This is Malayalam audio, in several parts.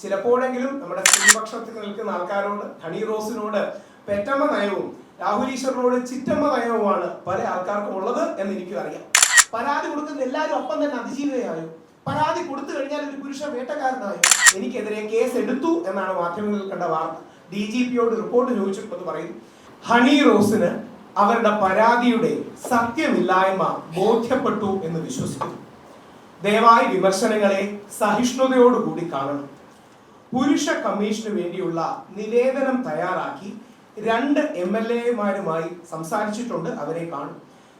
ചിലപ്പോഴെങ്കിലും നമ്മുടെ സ്ത്രീപക്ഷത്തിൽ നിൽക്കുന്ന ആൾക്കാരോട് ഹണി റോസിനോട് പെറ്റമ്മ നയവും രാഹുൽ ഈശ്വറിനോട് ചിറ്റമ്മ നയവുമാണ് പല ആൾക്കാർക്കും ഉള്ളത് എന്ന് എനിക്കും അറിയാം. പരാതി കൊടുക്കുന്ന എല്ലാവരും ഒപ്പം തന്നെ അതിജീവിതയായോ പരാതി കൊടുത്തു കഴിഞ്ഞാൽ ഒരു പുരുഷ വേട്ടക്കാരനായോ എനിക്കെതിരെ കേസ് എടുത്തു എന്നാണ് മാധ്യമങ്ങളിൽ കണ്ട വാർത്ത. ഡി ജി പിയോട് റിപ്പോർട്ട് ചോദിച്ചപ്പോൾ പറയുന്നു ഹണി റോസിന് അവരുടെ പരാതിയുടെ സത്യമില്ലായ്മ ബോധ്യപ്പെട്ടു എന്ന് വിശ്വസിക്കുന്നു. ദയവായി വിമർശനങ്ങളെ സഹിഷ്ണുതയോടുകൂടി കാണണം. പുരുഷ കമ്മീഷന് വേണ്ടിയുള്ള നിവേദനം തയ്യാറാക്കി രണ്ട് എം എൽ എമാരുമായി സംസാരിച്ചിട്ടുണ്ട്. അവരെ കാണും.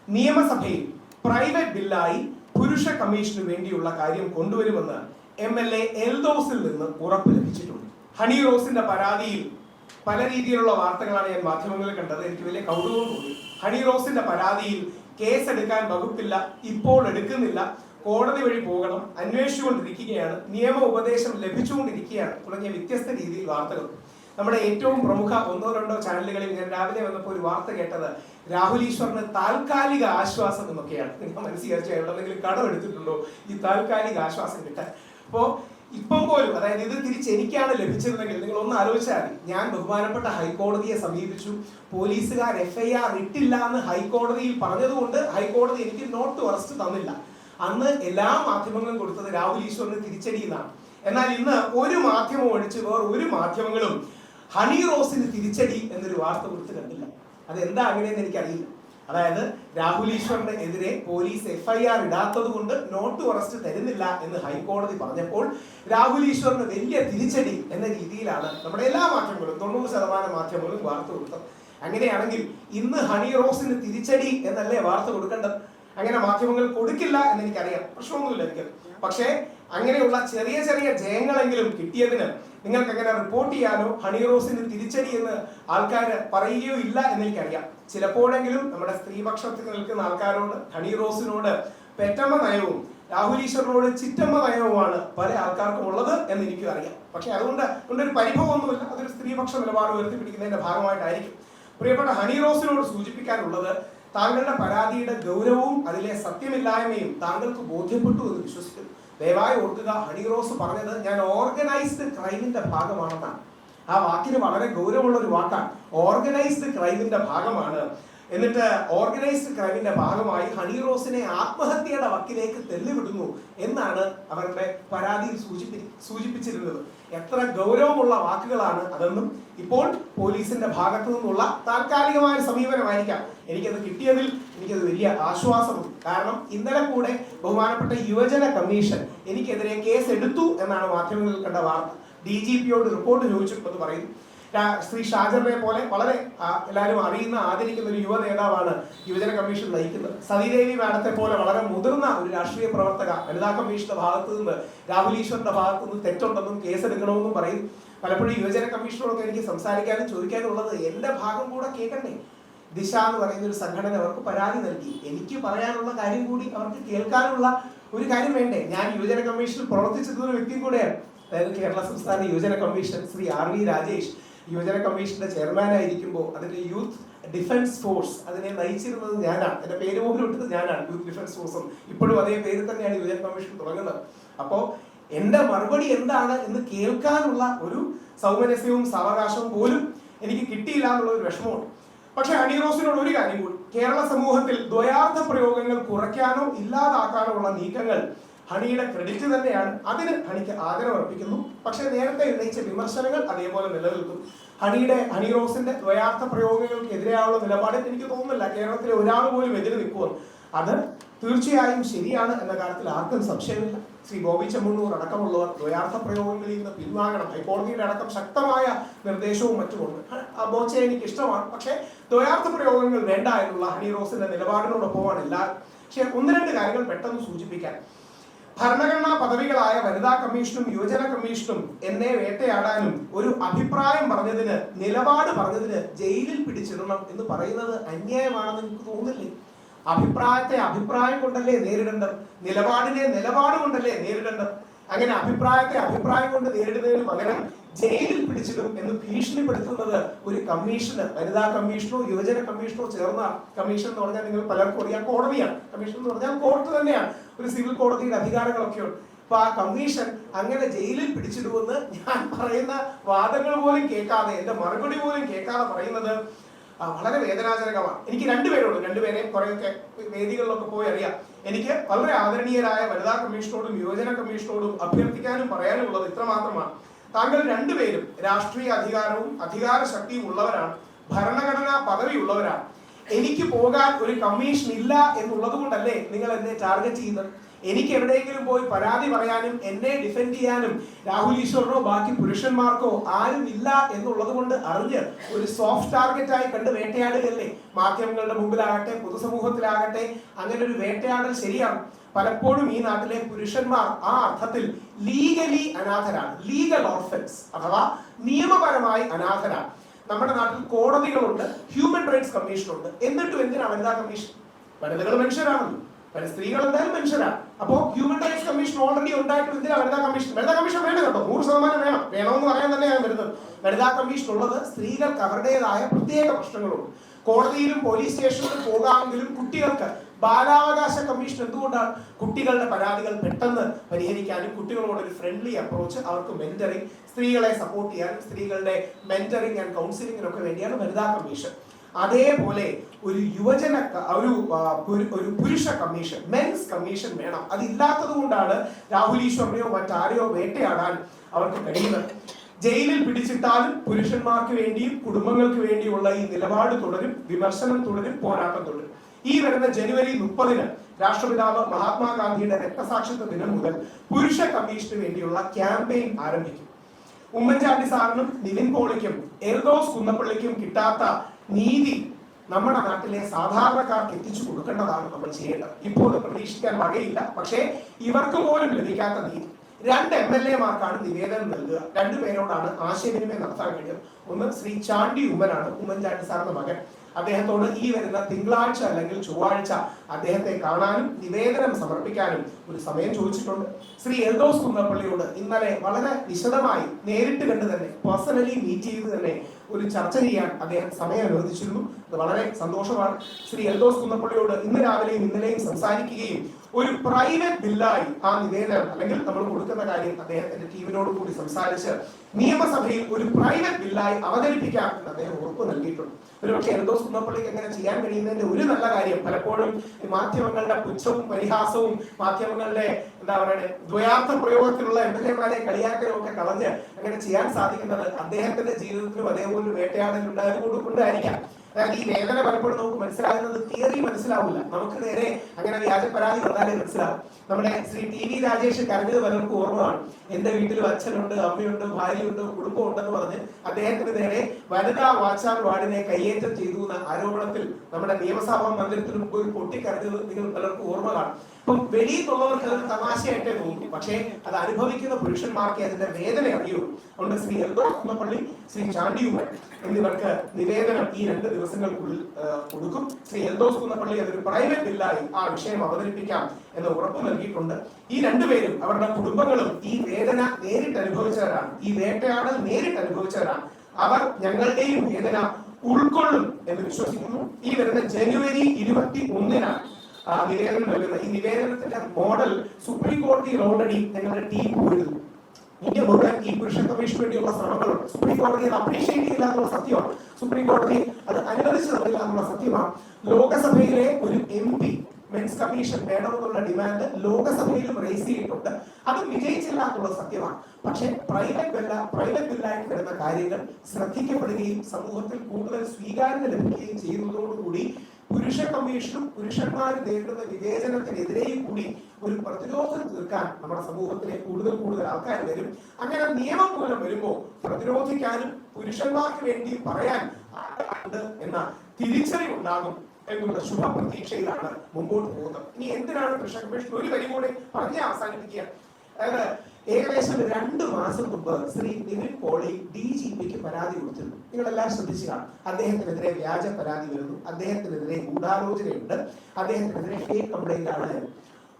നിയമസഭയിൽ പ്രൈവറ്റ് ബില്ലായി പുരുഷ കമ്മീഷന് വേണ്ടിയുള്ള കാര്യം കൊണ്ടുവരുമെന്ന് എം എൽ എ എൽദോസിൽ നിന്ന് ഉറപ്പ് ലഭിച്ചിട്ടുണ്ട്. ഹണി റോസിന്റെ പരാതിയിൽ പല രീതിയിലുള്ള വാർത്തകളാണ് ഞാൻ മാധ്യമങ്ങളിൽ കണ്ടത്. എനിക്ക് വലിയ കൗതുകം തോന്നി. ഹണി റോസിന്റെ പരാതിയിൽ കേസ് എടുക്കാൻ വകുപ്പില്ല ഇപ്പോൾ എടുക്കുന്നില്ല. കോടതി വഴി പോകണം അന്വേഷിച്ചുകൊണ്ടിരിക്കുകയാണ് നിയമ ഉപദേശം ലഭിച്ചുകൊണ്ടിരിക്കുകയാണ് തുടങ്ങിയ വ്യത്യസ്ത രീതിയിൽ വാർത്തകൾ. നമ്മുടെ ഏറ്റവും പ്രമുഖ ഒന്നോ രണ്ടോ ചാനലുകളിൽ ഞാൻ രാവിലെ വന്നപ്പോൾ ഒരു വാർത്ത കേട്ടത് രാഹുൽ ഈശ്വറിന് താൽക്കാലിക ആശ്വാസം എന്നൊക്കെയാണ്. നിങ്ങൾ മനസ്സിലാക്കിയ എവിടെന്നെങ്കിലും കടം എടുത്തിട്ടുണ്ടോ ഈ താൽക്കാലിക ആശ്വാസം കിട്ടാൻ? അപ്പോ ഇപ്പം പോലും അതായത് ഇത് തിരിച്ച് എനിക്കാണ് ലഭിച്ചിരുന്നെങ്കിൽ നിങ്ങൾ ഒന്ന് ആലോചിച്ചാൽ ഞാൻ ബഹുമാനപ്പെട്ട ഹൈക്കോടതിയെ സമീപിച്ചു. പോലീസുകാർ എഫ് ഐ ആർ ഇട്ടില്ല എന്ന് ഹൈക്കോടതിയിൽ പറഞ്ഞതുകൊണ്ട് ഹൈക്കോടതി എനിക്ക് നോട്ട് അറസ്റ്റ് തന്നില്ല. അന്ന് എല്ലാ മാധ്യമങ്ങളും കൊടുത്തത് രാഹുൽ ഈശ്വറിന് തിരിച്ചടി എന്നാണ് എന്നാൽ ഇന്ന് ഒരു മാധ്യമം ഒഴിച്ച് വേറെ ഒരു മാധ്യമങ്ങളും ഹണി റോസിന് തിരിച്ചടി എന്നൊരു വാർത്ത കൊടുത്ത് കണ്ടില്ല. അത് എന്താ അങ്ങനെയെന്ന് എനിക്കറിയില്ല. അതായത് രാഹുൽ ഈശ്വറിന് എതിരെ പോലീസ് എഫ്ഐആർ ഇടാത്തത് കൊണ്ട് നോട്ട് അറസ്റ്റ് തരുന്നില്ല എന്ന് ഹൈക്കോടതി പറഞ്ഞപ്പോൾ രാഹുൽ ഈശ്വറിന് വലിയ തിരിച്ചടി എന്ന രീതിയിലാണ് നമ്മുടെ എല്ലാ മാധ്യമങ്ങളും തൊണ്ണൂറ് ശതമാനം മാധ്യമങ്ങളും വാർത്ത കൊടുത്തത്. അങ്ങനെയാണെങ്കിൽ ഇന്ന് ഹണി റോസിന് തിരിച്ചടി എന്നല്ലേ വാർത്ത കൊടുക്കേണ്ടത്? അങ്ങനെ മാധ്യമങ്ങൾ കൊടുക്കില്ല എന്ന് എനിക്കറിയാം പ്രശ്നമൊന്നുമില്ല എനിക്ക്. പക്ഷേ അങ്ങനെയുള്ള ചെറിയ ചെറിയ ജയങ്ങളെങ്കിലും കിട്ടിയതിന് നിങ്ങൾക്ക് അങ്ങനെ റിപ്പോർട്ട് ചെയ്യാനോ ഹണി റോസിന് തിരിച്ചടി എന്ന് ആൾക്കാർ പറയുകയോ ഇല്ല എന്ന് എനിക്കറിയാം ചിലപ്പോഴെങ്കിലും നമ്മുടെ സ്ത്രീപക്ഷത്തിൽ നിൽക്കുന്ന ആൾക്കാരോട് ഹണി റോസിനോട് പെറ്റമ്മ നയവും രാഹുൽ ഈശ്വറിനോട് ചിറ്റമ്മ നയവുമാണ് പല ആൾക്കാർക്കും ഉള്ളത് എന്ന് എനിക്കും അറിയാം പക്ഷെ അതുകൊണ്ട് അതുകൊണ്ട് ഒരു പരിഭവമൊന്നുമില്ല. അതൊരു സ്ത്രീപക്ഷ നിലപാട് ഉയർത്തിപ്പിടിക്കുന്നതിന്റെ ഭാഗമായിട്ടായിരിക്കും. പ്രിയപ്പെട്ട ഹണി റോസിനോട് സൂചിപ്പിക്കാനുള്ളത് താങ്കളുടെ പരാതിയുടെ ഗൗരവവും അതിലെ സത്യമില്ലായ്മയും താങ്കൾക്ക് ബോധ്യപ്പെട്ടു എന്ന് വിശ്വസിക്കുന്നു. ദയവായി ഓർക്കുക ഹണി റോസ് പറഞ്ഞത് ഞാൻ ഓർഗനൈസ്ഡ് ക്രൈമിന്റെ ഭാഗമാണെന്നാണ്. ആ വാക്കിന് വളരെ ഗൗരവമുള്ള ഒരു വാക്കാണ്. ഓർഗനൈസ്ഡ് ക്രൈമിന്റെ ഭാഗമാണ്. എന്നിട്ട് ഓർഗനൈസ്ഡ് ക്രൈമിന്റെ ഭാഗമായി ഹണി റോസിനെ ആത്മഹത്യയുടെ വക്കിലേക്ക് തെല്ലുവിടുന്നു എന്നാണ് അവരുടെ പരാതിയിൽ സൂചിപ്പി സൂചിപ്പിച്ചിരുന്നത്. എത്ര ഗൗരവമുള്ള വാക്കുകളാണ് അതെന്നും ഇപ്പോൾ പോലീസിന്റെ ഭാഗത്തു നിന്നുള്ള താൽക്കാലികമായ സമീപനമായിരിക്കാം. എനിക്കത് കിട്ടിയതിൽ എനിക്കത് വലിയ ആശ്വാസമുണ്ട്. കാരണം ഇന്നലെ കൂടെ ബഹുമാനപ്പെട്ട യുവജന കമ്മീഷൻ എനിക്കെതിരെ കേസ് എടുത്തു എന്നാണ് മാധ്യമങ്ങളിൽ കണ്ട വാർത്ത. ഡി ജി പിയോട് റിപ്പോർട്ട് ചോദിച്ചപ്പോൾ പറയുന്നു. ശ്രീ ഷാജറിനെ പോലെ വളരെ എല്ലാവരും അറിയുന്ന ആദരിക്കുന്ന ഒരു യുവ നേതാവാണ് യുവജന കമ്മീഷൻ നയിക്കുന്നത്. സതീദേവി മാഡത്തെ പോലെ വളരെ മുതിർന്ന ഒരു രാഷ്ട്രീയ പ്രവർത്തക വനിതാ കമ്മീഷന്റെ ഭാഗത്ത് നിന്ന് രാഹുൽ ഈശ്വറിന്റെ ഭാഗത്തു നിന്ന് തെറ്റുണ്ടെന്നും കേസെടുക്കണമെന്നും പറയും. പലപ്പോഴും യുവജന കമ്മീഷനോടൊക്കെ എനിക്ക് സംസാരിക്കാനും ചോദിക്കാനും ഉള്ളത് എന്റെ ഭാഗം കൂടെ കേൾക്കണ്ടേ? ദിശ എന്ന് പറയുന്ന ഒരു സംഘടന അവർക്ക് പരാതി നൽകി. എനിക്ക് പറയാനുള്ള കാര്യം കൂടി അവർക്ക് കേൾക്കാനുള്ള ഒരു കാര്യം വേണ്ടേ? ഞാൻ യുവജന കമ്മീഷനിൽ പ്രവർത്തിച്ചിരുന്ന ഒരു വ്യക്തിയും കൂടെയാണ്. അതായത് കേരള സംസ്ഥാന യുവജന commission Shri R V Rajesh. യുവജന കമ്മീഷന്റെ ചെയർമാനായിരിക്കുമ്പോൾ അതിന്റെ യൂത്ത് ഡിഫൻസ് ഫോഴ്സ് അതിനെ നയിച്ചിരുന്നത് ഞാനാണ്. എന്റെ പേര് പോലും ഇട്ടത് ഞാനാണ് യൂത്ത് ഡിഫൻസ് ഫോഴ്സും. ഇപ്പോഴും അതേ പേര് തന്നെയാണ് യുവജന കമ്മീഷൻ തുടങ്ങുന്നത്. അപ്പോ എന്റെ മറുപടി എന്താണ് എന്ന് കേൾക്കാനുള്ള ഒരു സൗമനസ്യവും സാവകാശവും പോലും എനിക്ക് കിട്ടിയില്ല എന്നുള്ള ഒരു വിഷമമുണ്ട്. പക്ഷെ അണിറോസിനോട് ഒരു കാര്യം കൂടി. കേരള സമൂഹത്തിൽ ദ്വയാർത്ഥ പ്രയോഗങ്ങൾ കുറയ്ക്കാനോ ഇല്ലാതാക്കാനോ ഉള്ള നീക്കങ്ങൾ ഹണിയുടെ ക്രെഡിറ്റ് തന്നെയാണ്. അതിന് ഹണിക്ക് ആദരം അർപ്പിക്കുന്നു. പക്ഷേ നേരത്തെ ഉന്നയിച്ച വിമർശനങ്ങൾ അതേപോലെ നിലനിൽക്കും. ഹണിയുടെ ഹണി റോസിന്റെ ദ്വയാർത്ഥ പ്രയോഗങ്ങൾക്കെതിരെയുള്ള നിലപാടിൽ എനിക്ക് തോന്നുന്നില്ല. കേരളത്തിലെ ഒരാൾ പോലും എതിരെ നിൽക്കുമെന്ന് അത് തീർച്ചയായും ശരിയാണ് എന്ന കാര്യത്തിൽ ആർക്കും സംശയമില്ല. ശ്രീ ബോബി ചെമ്മണ്ണൂർ അടക്കമുള്ളവർ ദ്വയാർത്ഥ പ്രയോഗങ്ങളിൽ നിന്ന് പിൻവാങ്ങണം. ഹൈക്കോടതിയുടെ അടക്കം ശക്തമായ നിർദ്ദേശവും മറ്റുമുണ്ട്. ബോച്ചെ എനിക്ക് ഇഷ്ടമാണ്. പക്ഷേ ദ്വയാർത്ഥ പ്രയോഗങ്ങൾ വേണ്ട എന്നുള്ള ഹണി റോസിന്റെ നിലപാടിനോടൊപ്പമാണ് എല്ലാവരും പക്ഷേ ഒന്ന് രണ്ട് കാര്യങ്ങൾ പെട്ടെന്ന് സൂചിപ്പിക്കാൻ ഭരണഘടനാ പദവികളായ വനിതാ കമ്മീഷനും യുവജന കമ്മീഷനും എന്നെ വേട്ടയാടാനും ഒരു അഭിപ്രായം പറഞ്ഞതിന് നിലപാട് പറഞ്ഞതിന് ജയിലിൽ പിടിച്ചിടണം എന്ന് പറയുന്നത് അന്യായമാണെന്ന് എനിക്ക് തോന്നില്ലേ അഭിപ്രായത്തെ അഭിപ്രായം കൊണ്ടല്ലേ നേരിടേണ്ടത്? നിലപാടിനെ നിലപാട് കൊണ്ടല്ലേ നേരിടേണ്ടത്? അങ്ങനെ അഭിപ്രായത്തെ അഭിപ്രായം കൊണ്ട് നേരിടുന്നതിന് പകരം ജയിലിൽ പിടിച്ചിടും എന്ന് ഭീഷണിപ്പെടുത്തുന്നത് ഒരു കമ്മീഷന്. വനിതാ കമ്മീഷനോ യുവജന കമ്മീഷനോ ചേർന്ന കമ്മീഷൻ എന്ന് പറഞ്ഞാൽ നിങ്ങൾ പലർക്കും അറിയാം കോടതിയാണ്. കമ്മീഷൻ എന്ന് പറഞ്ഞാൽ കോർട്ട് തന്നെയാണ്. ഒരു സിവിൽ കോടതിയുടെ അധികാരങ്ങളൊക്കെ ഉണ്ട് അപ്പൊ ആ കമ്മീഷൻ അങ്ങനെ ജയിലിൽ പിടിച്ചിടുമെന്ന് ഞാൻ പറയുന്ന വാദങ്ങൾ പോലും കേൾക്കാതെ എന്റെ മറുപടി പോലും കേൾക്കാതെ പറയുന്നത് ആ, വളരെ വേദനാജനകമാണ്. എനിക്ക് രണ്ടുപേരുള്ളൂ രണ്ടുപേരെ കുറേയൊക്കെ വേദികളിലൊക്കെ പോയി അറിയാം. എനിക്ക് വളരെ ആദരണീയരായ വനിതാ കമ്മീഷനോടും യുവജന കമ്മീഷനോടും അഭ്യർത്ഥിക്കാനും പറയാനും ഉള്ളത് ഇത്ര മാത്രമാണ് താങ്കൾ രണ്ടുപേരും രാഷ്ട്രീയ അധികാരവും അധികാര ശക്തിയും ഉള്ളവരാണ്. ഭരണഘടനാ പദവി ഉള്ളവരാണ് എനിക്ക് പോകാൻ ഒരു കമ്മീഷൻ ഇല്ല എന്നുള്ളത് കൊണ്ടല്ലേ നിങ്ങൾ എന്നെ ടാർഗറ്റ് ചെയ്യുന്നത്? എനിക്ക് എവിടെയെങ്കിലും പോയി പരാതി പറയാനും എന്നെ ഡിഫെൻഡ് ചെയ്യാനും രാഹുൽ ഈശ്വറിനോ ബാക്കി പുരുഷന്മാർക്കോ ആരും ഇല്ല എന്നുള്ളത് കൊണ്ട് അറിഞ്ഞ് ഒരു സോഫ്റ്റ് ടാർഗറ്റ് ആയി കണ്ട് വേട്ടയാടുകയല്ലേ? മാധ്യമങ്ങളുടെ മുമ്പിലാകട്ടെ പൊതുസമൂഹത്തിലാകട്ടെ അങ്ങനെ ഒരു വേട്ടയാടൽ ശരിയാണ്. പലപ്പോഴും ഈ നാട്ടിലെ പുരുഷന്മാർ ആ അർത്ഥത്തിൽ ലീഗലി അനാഥരാണ്. ലീഗൽ ഓർഫൻസ് അഥവാ നിയമപരമായി അനാഥരാണ്. നമ്മുടെ നാട്ടിൽ കോടതികളുണ്ട് ഹ്യൂമൻ റൈറ്റ്സ് കമ്മീഷൻ ഉണ്ട്. എന്നിട്ടും എന്തിനാണ് വനിതാ കമ്മീഷൻ വനിതകൾ മനുഷ്യരാണല്ലോ. സ്ത്രീകൾ എന്തായാലും മനുഷ്യരാണ്. അപ്പോ ഹ്യൂമൻ റൈറ്റ്സ് കമ്മീഷൻ ഓൾറെഡി ഉണ്ടായിട്ടും എന്തിനാ വനിതാ കമ്മീഷൻ. വനിതാ കമ്മീഷൻ വേണ്ട കേട്ടോ. നൂറ് ശതമാനം വേണം. വേണമെന്ന് പറയാൻ തന്നെയാണ് വരുന്നത്. വനിതാ കമ്മീഷൻ ഉള്ളത് സ്ത്രീകൾക്ക് അവരുടേതായ പ്രത്യേക പ്രശ്നങ്ങളുണ്ട്. കോടതിയിലും പോലീസ് സ്റ്റേഷനിലും പോകാമെങ്കിലും കുട്ടികൾക്ക് ബാലാവകാശ കമ്മീഷൻ എന്തുകൊണ്ടാണ് കുട്ടികളുടെ പരാതികൾ പെട്ടെന്ന് പരിഹരിക്കാനും കുട്ടികളോട് ഒരു ഫ്രണ്ട്ലി അപ്രോച്ച് അവർക്ക് മെന്ററിങ് സ്ത്രീകളെ സപ്പോർട്ട് ചെയ്യാനും സ്ത്രീകളുടെ മെന്ററിങ് ആൻഡ് കൗൺസിലിങ്ങിനൊക്കെ വേണ്ടിയാണ് വനിതാ കമ്മീഷൻ. അതേപോലെ ഒരു യുവജന ഒരു ഒരു പുരുഷ കമ്മീഷൻ മെൻസ് കമ്മീഷൻ വേണം. അതില്ലാത്തത് കൊണ്ടാണ് രാഹുൽ ഈശ്വറിനെയോ മറ്റാരെയോ വേട്ടയാടാൻ അവർക്ക് കഴിയുന്നത്. ജയിലിൽ പിടിച്ചിട്ടാലും പുരുഷന്മാർക്ക് വേണ്ടിയും കുടുംബങ്ങൾക്ക് വേണ്ടിയുള്ള ഈ നിലപാട് തുടരും വിമർശനം തുടരും പോരാട്ടം തുടരും. ഈ വരുന്ന ജനുവരി മുപ്പതിന് രാഷ്ട്രപിതാവ് മഹാത്മാഗാന്ധിയുടെ രക്തസാക്ഷിത്വ ദിനം മുതൽ പുരുഷ കമ്മീഷന് വേണ്ടിയുള്ള ക്യാമ്പയിൻ ആരംഭിക്കും. ഉമ്മൻചാണ്ടി സാറിനും നിവിൻ പോളിക്കും എൽദോസ് കുന്നപ്പള്ളിക്കും കിട്ടാത്ത നീതി നമ്മുടെ നാട്ടിലെ സാധാരണക്കാർക്ക് എത്തിച്ചു കൊടുക്കേണ്ടതാണ് നമ്മൾ ചെയ്യേണ്ടത്. ഇപ്പോൾ പ്രതീക്ഷിക്കാൻ വകയില്ല. പക്ഷേ ഇവർക്ക് പോലും ലഭിക്കാത്ത നീതി. രണ്ട് എം എൽ എമാർക്കാണ് നിവേദനം നൽകുക. രണ്ടു പേരോടാണ് ആശയവിനിമയം നടത്താൻ കഴിയും ഒന്ന് ശ്രീ ചാണ്ടി ഉമ്മനാണ് ഉമ്മൻചാണ്ടി സാറിന്റെ മകൻ. അദ്ദേഹത്തോട് ഈ വരുന്ന തിങ്കളാഴ്ച അല്ലെങ്കിൽ ചൊവ്വാഴ്ച അദ്ദേഹത്തെ കാണാനും നിവേദനം സമർപ്പിക്കാനും ഒരു സമയം ചോദിച്ചിട്ടുണ്ട്. ശ്രീ എൽദോസ് കുന്നപ്പള്ളിയോട് ഇന്നലെ വളരെ വിശദമായി നേരിട്ട് കണ്ട് തന്നെ പേഴ്സണലി മീറ്റ് ചെയ്ത് തന്നെ ഒരു ചർച്ച ചെയ്യാൻ അദ്ദേഹം സമയം അനുവദിച്ചിരുന്നു. വളരെ സന്തോഷമാണ്. ശ്രീ എൽദോസ് കുന്നപ്പള്ളിയോട് ഇന്ന് രാവിലെയും ഇന്നലെയും സംസാരിക്കുകയും ഒരു പ്രൈവറ്റ് ബില്ലായി ആ നിവേദനം അല്ലെങ്കിൽ നമ്മൾ കൊടുക്കുന്ന കാര്യം അദ്ദേഹത്തിന്റെ ടീമിനോട് കൂടി സംസാരിച്ച് നിയമസഭയിൽ ഒരു പ്രൈവറ്റ് ബില്ലായി അവതരിപ്പിക്കാം എന്ന് അദ്ദേഹം ഉറപ്പ് നൽകിയിട്ടുണ്ട്. ഒരുപക്ഷെ എൽദോസ് കുന്നപ്പള്ളിക്ക് അങ്ങനെ ചെയ്യാൻ കഴിയുന്നതിന്റെ ഒരു നല്ല കാര്യം പലപ്പോഴും മാധ്യമങ്ങളുടെ പുച്ഛവും പരിഹാസവും മാധ്യമങ്ങളുടെ എന്താ പറയുക ദ്വയാർത്ഥ പ്രയോഗത്തിലുള്ള എം എൽ എമാരെ കളിയാക്കലും ഒക്കെ കളഞ്ഞ് അങ്ങനെ ചെയ്യാൻ സാധിക്കുന്നത് അദ്ദേഹത്തിന്റെ ജീവിതത്തിലും അതേപോലെ ഒരു വേട്ടയാടൽ ഉണ്ടായത് കൊണ്ടായിരിക്കാം. അതായത് ഈ വേദന പലപ്പോഴും നമുക്ക് മനസ്സിലാകുന്നത് തിയറി മനസ്സിലാവില്ല. നമുക്ക് നേരെ അങ്ങനെ വ്യാജ പരാതി വന്നാലേ മനസ്സിലാവും. നമ്മുടെ ശ്രീ ടി വി രാജേഷ് കരഞ്ഞത് പലർക്കും ഓർമ്മമാണ്. എന്റെ വീട്ടിലും അച്ഛനുണ്ട് അമ്മയുണ്ട് ഭാര്യയുണ്ട് കുടുംബം ഉണ്ടെന്ന് പറഞ്ഞ് അദ്ദേഹത്തിന് നേരെ വനിതാ വാച്ചാർ വാർഡിനെ കയ്യേറ്റം ചെയ്തു എന്ന ആരോപണത്തിൽ നമ്മുടെ നിയമസഭാ മന്ദിരത്തിന് ഒരു പൊട്ടിക്കരഞ്ഞത് നിങ്ങൾ പലർക്കും ഓർമ്മ കാണും. ഇപ്പം വെളിയിലുള്ളവർക്ക് അതൊരു തമാശയായിട്ടേ തോന്നും. പക്ഷേ അത് അനുഭവിക്കുന്ന പുരുഷന്മാർക്ക് അതിന്റെ വേദന അറിയുള്ളൂ. അതുകൊണ്ട് ശ്രീ എൽദോ കുന്നപ്പള്ളി ശ്രീ ചാണ്ടിയുമൻ എന്നിവർക്ക് നിവേദനം ഈ രണ്ട് ദിവസങ്ങൾക്കുള്ളിൽ കൊടുക്കും. ശ്രീ എൽദോസ് കുന്നപ്പള്ളി അതൊരു പ്രൈവറ്റ് ബില്ലായി ആ വിഷയം അവതരിപ്പിക്കാം എന്ന് ഉറപ്പ് നൽകിയിട്ടുണ്ട്. ഈ രണ്ടുപേരും അവരുടെ കുടുംബങ്ങളും ഈ വേദന നേരിട്ട് അനുഭവിച്ചവരാണ്. ഈ വേട്ടയാടൽ നേരിട്ട് അനുഭവിച്ചവരാണ്. അവർ ഞങ്ങളുടെയും വേദന ഉൾക്കൊള്ളും എന്ന് വിശ്വസിക്കുന്നു. ഈ വരുന്ന ജനുവരി ഇരുപത്തി ഒന്നിനാണ് നിവേദനം നൽകുന്നത്. ഈ നിവേദനത്തിന്റെ മോഡൽ സുപ്രീം കോടതി ഓൾറെഡി ഞങ്ങളുടെ ടീം പോയിരുന്നു. ഇന്ത്യ മുഴുവൻ ഈ പുരുഷ കമ്മീഷന് വേണ്ടിയുള്ള ശ്രമങ്ങളുണ്ട് സുപ്രീം കോടതി അത് അപ്രീഷിയേറ്റ് ചെയ്യില്ല എന്നുള്ള സത്യമാണ്. സുപ്രീം കോടതി അത് അനുവദിച്ചു തന്നില്ല എന്നുള്ള സത്യമാണ്. ലോകസഭയിലെ ഒരു എം പി മെൻസ് കമ്മീഷൻ വേണമെന്നുള്ള ഡിമാൻഡ് ലോകസഭയിലും റേസ് ചെയ്തിട്ടുണ്ട്. അത് വിജയിച്ചില്ല എന്നുള്ളത് സത്യമാണ്. പക്ഷേ പ്രൈവറ്റ് ബില്ല പ്രൈവറ്റ് ബില്ലായിട്ട് വരുന്ന കാര്യങ്ങൾ ശ്രദ്ധിക്കപ്പെടുകയും സമൂഹത്തിൽ കൂടുതൽ സ്വീകാര്യത ലഭിക്കുകയും ചെയ്യുന്നതോടുകൂടി പുരുഷ കമ്മീഷനും പുരുഷന്മാർ നേരിടുന്ന വിവേചനത്തിനെതിരെയും കൂടി ഒരു പ്രതിരോധം തീർക്കാൻ നമ്മുടെ സമൂഹത്തിലെ കൂടുതൽ കൂടുതൽ ആൾക്കാർ വരും. അങ്ങനെ നിയമം മൂലം വരുമ്പോൾ പ്രതിരോധിക്കാനും പുരുഷന്മാർക്ക് വേണ്ടി പറയാൻ ഉണ്ട് എന്ന തിരിച്ചറിവുണ്ടാകും എന്നുള്ള ശുഭ പ്രതീക്ഷയിലാണ് മുമ്പോട്ട് പോകുന്നത്. ഇനി എന്തിനാണ് പുരുഷ കമ്മീഷൻ ഒരു കാര്യം കൂടെ പറഞ്ഞ് അവസാനിപ്പിക്കുക? അതായത് ഏകദേശം രണ്ട് മാസം മുമ്പ് ശ്രീ നിവിൻ പോളി ഡി ജി പിക്ക് പരാതി കൊടുത്തിരുന്നു. നിങ്ങളെല്ലാം ശ്രദ്ധിച്ചു കാണും. അദ്ദേഹത്തിനെതിരെ വ്യാജ പരാതി വരുന്നു. അദ്ദേഹത്തിനെതിരെ ഗൂഢാലോചനയുണ്ട്. അദ്ദേഹത്തിനെതിരെ ഫേക്ക് കംപ്ലൈന്റ് ആണ്.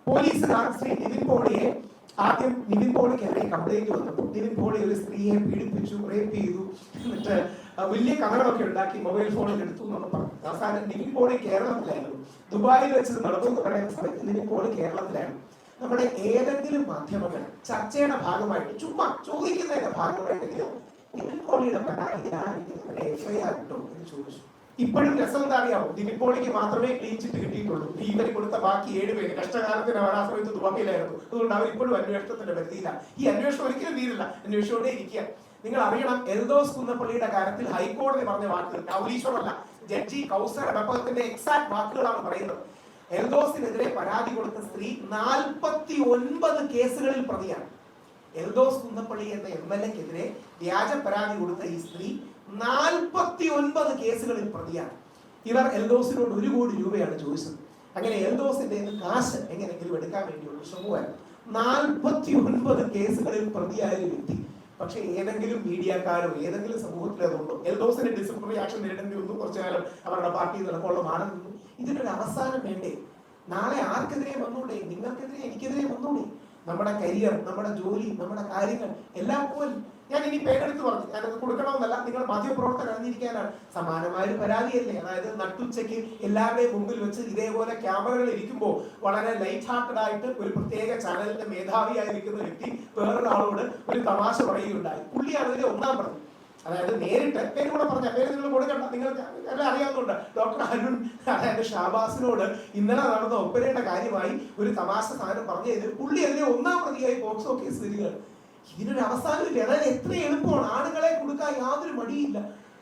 പോലീസുകാർ ശ്രീ നിവിൻ പോളിയെ ആദ്യം നിവിൻ പോളിക്കെതിരെ കംപ്ലൈന്റ് വന്നപ്പോൾ നിവിൻ പോളി ഒരു സ്ത്രീയെ പീഡിപ്പിച്ചു റേപ്പ് ചെയ്തു എന്നിട്ട് വലിയ കഥകളൊക്കെ ഉണ്ടാക്കി മൊബൈൽ ഫോണിൽ എടുത്തു എന്നൊക്കെ പറഞ്ഞു. അവസാനം നിവിൻ പോളി കേരളത്തിലായിരുന്നു. ദുബായിൽ വെച്ച് നടന്നു എന്ന് പറയുന്ന സമയത്ത് നിവിൻ പോളി കേരളത്തിലായിരുന്നു. നമ്മുടെ ഏതെങ്കിലും മാധ്യമങ്ങൾ ചർച്ചയുടെ ഭാഗമായിട്ട് ചുമ്മാ ചോദിക്കുന്നതിന്റെ ഭാഗമായിട്ടെങ്കിലും എന്ന് ചോദിച്ചു. ഇപ്പോഴും രസം എന്താ അറിയാമോ ദിലിപ്പോളിക്ക് മാത്രമേ ക്ലീൻ ചിറ്റ് കിട്ടിയിട്ടുള്ളൂ. ഇവർ കൊടുത്ത ബാക്കി ഏഴ് പേര് കഷ്ടകാലത്തിന് അവർ ആ സമയത്ത് ദുബായിലായിരുന്നു. അതുകൊണ്ട് അവർ ഇപ്പോഴും അന്വേഷണത്തിന്റെ പരിധിയില്ല. ഈ അന്വേഷണം ഒരിക്കലും തീരില്ല അന്വേഷണോടെ ഇരിക്കുക. നിങ്ങൾ അറിയണം എൽദോസ് കുന്നപ്പള്ളിയുടെ കാര്യത്തിൽ ഹൈക്കോടതി പറഞ്ഞ വാക്കുകൾ. അല്ല ജഡ്ജി കൗസർ ബപ്പത്തിന്റെ എക്സാക്ട് വാക്കുകളാണ് പറയുന്നത്. എൽദോസിനെതിരെ പരാതി കൊടുത്ത സ്ത്രീ നാൽപ്പത്തി ഒൻപത് കേസുകളിൽ പ്രതിയാണ്. എൽദോസ് കുന്നപ്പള്ളി എന്ന എം എൽ എക്കെതിരെ വ്യാജ പരാതി കൊടുത്ത ഈ സ്ത്രീ നാൽപ്പത്തി ഒൻപത് കേസുകളിൽ പ്രതിയാണ്. ഇവർ എൽദോസിനോട് ഒരു കോടി രൂപയാണ് ചോദിച്ചത്. അങ്ങനെ എൽദോസിന്റെ കാശ് എങ്ങനെയെങ്കിലും എടുക്കാൻ വേണ്ടിയുള്ള ശ്രമമായിരുന്നു. നാൽപ്പത്തി ഒൻപത് കേസുകളിൽ പ്രതിയായ വ്യക്തി. പക്ഷെ ഏതെങ്കിലും മീഡിയക്കാരോ ഏതെങ്കിലും സമൂഹത്തിലോ എൽദോസിന്റെ എൽദോസിന് ഡിസിപ്ലിനറി ആക്ഷൻ നേരിടേണ്ടി വന്നു കുറച്ചു കാലം. അവരുടെ പാർട്ടി നിലകൊള്ള മാറി നിന്നു. ഇതിനൊരു അവസാനം വേണ്ടേ? നാളെ ആർക്കെതിരെ വന്നൂടെ? നിങ്ങൾക്കെതിരെ എനിക്കെതിരെ വന്നൂടെ? നമ്മുടെ കരിയർ നമ്മുടെ ജോലി നമ്മുടെ കാര്യങ്ങൾ എല്ലാം പോലും ഞാൻ ഇനി പേരെടുത്ത് പറഞ്ഞു. ഞാനത് കൊടുക്കണമെന്നല്ല. നിങ്ങൾ മാധ്യമപ്രവർത്തകർ അറിഞ്ഞിരിക്കാനാണ്. സമാനമായ ഒരു പരാതിയല്ലേ? അതായത് നട്ടുച്ചയ്ക്ക് എല്ലാവരുടെയും മുമ്പിൽ വെച്ച് ഇതേപോലെ ക്യാമറകൾ ഇരിക്കുമ്പോൾ വളരെ ലൈറ്റ് ഹാർട്ടഡ് ആയിട്ട് ഒരു പ്രത്യേക ചാനലിന്റെ മേധാവിയായിരിക്കുന്ന വ്യക്തി വേറൊരാളോട് ഒരു തമാശ പറയുകയുണ്ടായി. പുള്ളിയാണ് ഒന്നാം പ്രതി. അതായത് നേരിട്ട് പേര് കൂടെ പറഞ്ഞ പേര് നിങ്ങൾ കൊടുക്കണ്ട നിങ്ങൾക്ക് എല്ലാം അറിയാവുന്നുണ്ട് ഡോക്ടർ അരുൺ അതായത് ഷാബാസിനോട് ഇന്നലെ നടന്ന ഒപ്പരയുടെ കാര്യമായി ഒരു തമാശ സാധനം പറഞ്ഞു കഴിഞ്ഞാൽ പുള്ളി അതിനെ ഒന്നാം പ്രതിയായി പോക്സോ കേസ് വരിക. ഇതിനൊരു അവസാനമില്ല അതായത് എത്ര എളുപ്പമാണ്. ആണുങ്ങളെ കൊടുക്കാൻ യാതൊരു മടിയില്ല.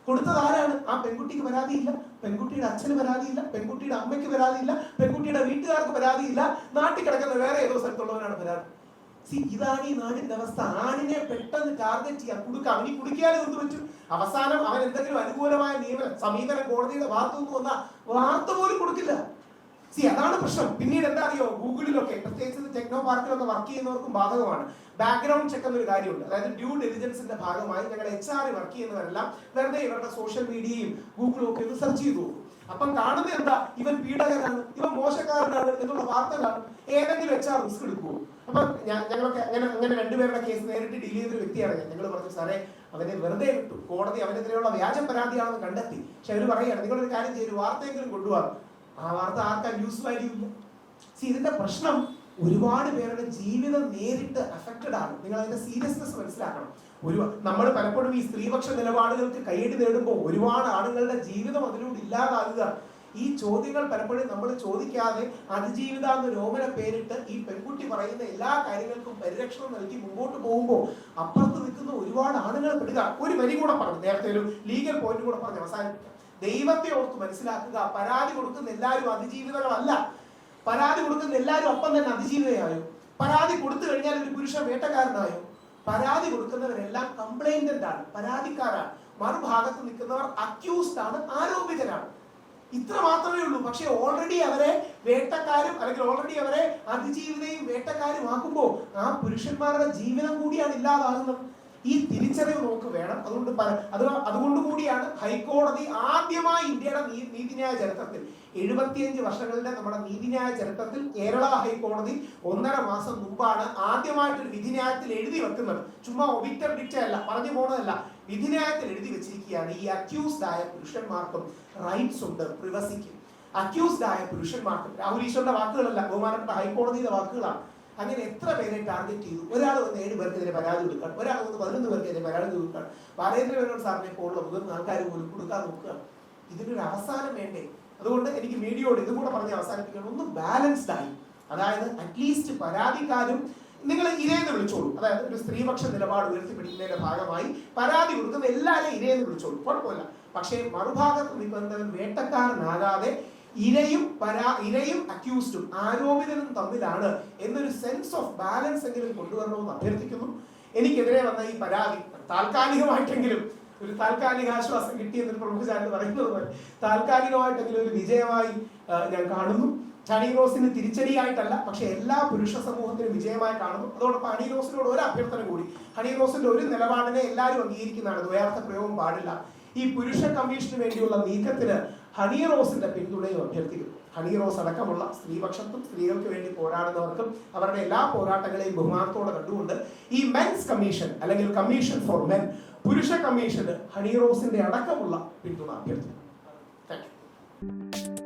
കൊടുത്തത് ആരാണ്? ആ പെൺകുട്ടിക്ക് പരാതിയില്ല. പെൺകുട്ടിയുടെ അച്ഛന് പരാതിയില്ല. പെൺകുട്ടിയുടെ അമ്മയ്ക്ക് പരാതിയില്ല. പെൺകുട്ടിയുടെ വീട്ടുകാർക്ക് പരാതിയില്ല. നാട്ടിൽ കിടക്കുന്ന വേറെ ഏതോ സ്ഥലത്തുള്ളവനാണ് പരാതി. ഇതാണ് ഈ നാടിന്റെ അവസ്ഥ ആണിനെ പെട്ടെന്ന് ടാർഗറ്റ് ചെയ്യാൻ കൊടുക്കാം അവന് കുടിക്കാതെ എന്ത് പറ്റും? അവസാനം അവൻ എന്തെങ്കിലും അനുകൂലമായ നിയമനം സമീപനം കോടതിയുടെ വാർത്ത ഒന്നും വന്ന വാർത്ത പോലും കൊടുക്കില്ല. സി അതാണ് പ്രശ്നം. പിന്നീട് എന്താ അറിയോ ഗൂഗിളിലൊക്കെ പ്രത്യേകിച്ച് ടെക്നോ പാർക്കിലൊക്കെ വർക്ക് ചെയ്യുന്നവർക്കും ബാധകമാണ്. ബാക്ക്ഗ്രൗണ്ട് ചെക്ക് എന്നൊരു കാര്യമുണ്ട്. അതായത് ഡ്യൂ ഡെലിജൻസിന്റെ ഭാഗമായി ഞങ്ങളുടെ എച്ച് ആർ വർക്ക് ചെയ്യുന്നവരെല്ലാം വെറുതെ ഇവരുടെ സോഷ്യൽ മീഡിയയും ഗൂഗിളും ഒക്കെ ഒന്ന് സെർച്ച് ചെയ്തു അപ്പം കാണുന്നത് എന്താ? ഇവൻ പീഡകനാണ് ഇവൻ മോശക്കാരനാണ് എന്നുള്ള വാർത്തകൾ ഏതെങ്കിലും ആർ റിസ്ക് എടുക്കുമോ അപ്പൊ ഞങ്ങളൊക്കെ അങ്ങനെ അങ്ങനെ രണ്ടുപേരുടെ കേസ് നേരിട്ട് ഡീൽ ചെയ്തൊരു വ്യക്തിയാണ് ഞാൻ. ഞങ്ങൾ പറഞ്ഞു സാറേ അവനെ വെറുതെ വിട്ടു കോടതി അവനെതിരെയുള്ള വ്യാജ പരാതിയാണെന്ന് കണ്ടെത്തി. പക്ഷെ അവർ പറയുകയാണ് നിങ്ങളൊരു കാര്യം ചെയ്തു വാർത്തയെങ്കിലും കൊണ്ടുപോകാം ആ വാർത്ത ആർക്കാ ന്യൂസ് വാല്യൂ ഇതിന്റെ പ്രശ്നം ഒരുപാട് പേരുടെ ജീവിതം നേരിട്ട് അഫക്റ്റഡ് ആണ്. നിങ്ങൾ അതിന്റെ സീരിയസ്നെസ് മനസ്സിലാക്കണം. ഒരു നമ്മൾ പലപ്പോഴും ഈ സ്ത്രീപക്ഷ നിലപാടുകൾക്ക് കൈയടി നേടുമ്പോൾ ഒരുപാട് ആളുകളുടെ ജീവിതം അതിലൂടെ ഇല്ലാതാകുക. ഈ ചോദ്യങ്ങൾ പലപ്പോഴും നമ്മൾ ചോദിക്കാതെ അതിജീവിത എന്ന രോമന പേരിട്ട് ഈ പെൺകുട്ടി പറയുന്ന എല്ലാ കാര്യങ്ങൾക്കും പരിരക്ഷണം നൽകി മുമ്പോട്ട് പോകുമ്പോൾ അപ്പുറത്ത് നിൽക്കുന്ന ഒരുപാട് ആളുകൾ പെടുക. ഒരു വരി കൂടെ പറഞ്ഞു നേരത്തെ ഒരു ലീഗൽ പോയിന്റ് കൂടെ പറഞ്ഞു അവസാനിപ്പിക്കാം. ദൈവത്തെ ഓർത്ത് മനസ്സിലാക്കുക പരാതി കൊടുക്കുന്ന എല്ലാവരും അതിജീവിതകളല്ല. പരാതി കൊടുക്കുന്ന എല്ലാവരും ഒപ്പം തന്നെ അതിജീവിതയായോ? പരാതി കൊടുത്തു കഴിഞ്ഞാൽ ഒരു പുരുഷ വേട്ടക്കാരനായോ? പരാതി കൊടുക്കുന്നവരെല്ലാം കംപ്ലൈന്റന്റ് ആണ് പരാതിക്കാരാണ്. മറുഭാഗത്ത് നിൽക്കുന്നവർ അക്യൂസ്ഡ് ആണ് ആരോപിതരാണ്. ഇത്ര മാത്രമേ ഉള്ളൂ. പക്ഷെ ഓൾറെഡി അവരെ വേട്ടക്കാരും അല്ലെങ്കിൽ ഓൾറെഡി അവരെ അതിജീവിതയും വേട്ടക്കാരും ആക്കുമ്പോൾ ആ പുരുഷന്മാരുടെ ജീവിതം കൂടിയാണ് ഇല്ലാതാകുന്നത്. ഈ തിരിച്ചറിവ് നമുക്ക് വേണം. അതുകൊണ്ട് അത് അതുകൊണ്ട് കൂടിയാണ് ഹൈക്കോടതി ആദ്യമായി ഇന്ത്യയുടെ നീതിന്യായ ചരിത്രത്തിൽ എഴുപത്തിയഞ്ച് വർഷങ്ങളുടെ നമ്മുടെ നീതിന്യായ ചരിത്രത്തിൽ കേരള ഹൈക്കോടതി ഒന്നര മാസം മുമ്പാണ് ആദ്യമായിട്ടൊരു വിധിന്യായത്തിൽ എഴുതി വെക്കുന്നത്. ചുമ്മാ ഒബിറ്റർ ഡിറ്റ അല്ല പറഞ്ഞു പോണതല്ല. വിധിന്യായത്തിൽ എഴുതി വെച്ചിരിക്കുകയാണ് ഈ അക്യൂസ്ഡ് ആയ പുരുഷന്മാർക്കും റൈറ്റ്സ് ഉണ്ട് പ്രിവസിക്കും അക്യൂസ്ഡ് ആയ പുരുഷന്മാർക്കും രാഹുൽ ഈശ്വറിന്റെ വാക്കുകളല്ല ബഹുമാനപ്പെട്ട ഹൈക്കോടതിയുടെ വാക്കുകളാണ്. അങ്ങനെ എത്ര പേരെ ടാർഗറ്റ് ചെയ്തു? ഒരാൾ വന്ന് ഏഴ് പേർക്കെതിരെ പരാതി കൊടുക്കാൻ ഒരാൾ വന്ന് പതിനൊന്ന് പേർക്കെതിരെ പരാതി കൊടുക്കാൻ ബാലേന്ദ്ര മേനോൻ സാറിനെ പോലുള്ള മുതിർന്ന ആൾക്കാർ പോലും കൊടുക്കാൻ നോക്കുക ഇതിനൊരു അവസാനം വേണ്ടേ? അതുകൊണ്ട് എനിക്ക് മീഡിയയോട് ഇതും കൂടെ പറഞ്ഞ് അവസാനിപ്പിക്കണം ഒന്ന് ബാലൻസ്ഡ് ആയി. അതായത് അറ്റ്ലീസ്റ്റ് പരാതിക്കാരും നിങ്ങൾ ഇരയെന്ന് വിളിച്ചോളൂ. അതായത് ഒരു സ്ത്രീപക്ഷ നിലപാട് ഉയർത്തിപ്പിടിക്കുന്നതിന്റെ ഭാഗമായി പരാതി കൊടുക്കുന്ന എല്ലാവരെയും ഇരയെന്ന് വിളിച്ചോളൂ. കുഴപ്പമില്ല. പക്ഷേ മറുഭാഗത്ത് നിൽക്കുന്നവൻ വേട്ടക്കാരനാകാതെ ഇരയും പരാ ഇരയും അക്യൂസ്ഡും ആരോപിതനും തമ്മിലാണ് എന്നൊരു സെൻസ് ഓഫ് ബാലൻസ് എങ്കിലും കൊണ്ടുവരണമെന്ന് അഭ്യർത്ഥിക്കുന്നു. എനിക്കെതിരെ വന്ന ഈ പരാതി താൽക്കാലികമായിട്ടെങ്കിലും ഒരു താൽക്കാലിക ആശ്വാസം കിട്ടിയെന്നൊരു പ്രമുഖ ചാനൽ പറയുന്നത് പോലെ താൽക്കാലികമായിട്ടെങ്കിലും ഒരു വിജയമായി ഞാൻ കാണുന്നു. ഹണി റോസിന് തിരിച്ചടിയായിട്ടല്ല പക്ഷെ എല്ലാ പുരുഷ സമൂഹത്തിനും വിജയമായി കാണുന്നു. അതോടൊപ്പം ഹണി റോസിനോട് ഒരു അഭ്യർത്ഥന കൂടി. ഹണി റോസിന്റെ ഒരു നിലപാടിനെ എല്ലാവരും അംഗീകരിക്കുന്നതാണ്. ദ്വയാർത്ഥ പ്രയോഗം പാടില്ല. ഈ പുരുഷ കമ്മീഷന് വേണ്ടിയുള്ള നീക്കത്തിന് ഹണി റോസിന്റെ പിന്തുണയും അഭ്യർത്ഥിക്കുന്നു. ഹണി റോസ് അടക്കമുള്ള സ്ത്രീപക്ഷത്തും സ്ത്രീകൾക്ക് വേണ്ടി പോരാടുന്നവർക്കും അവരുടെ എല്ലാ പോരാട്ടങ്ങളെയും ബഹുമാനത്തോടെ കണ്ടുകൊണ്ട് ഈ മെൻസ് കമ്മീഷൻ അല്ലെങ്കിൽ കമ്മീഷൻ ഫോർ മെൻ പുരുഷ കമ്മീഷന് ഹണി റോസിന്റെ അടക്കമുള്ള പിന്തുണ അഭ്യർത്ഥിക്കുന്നു. Thank you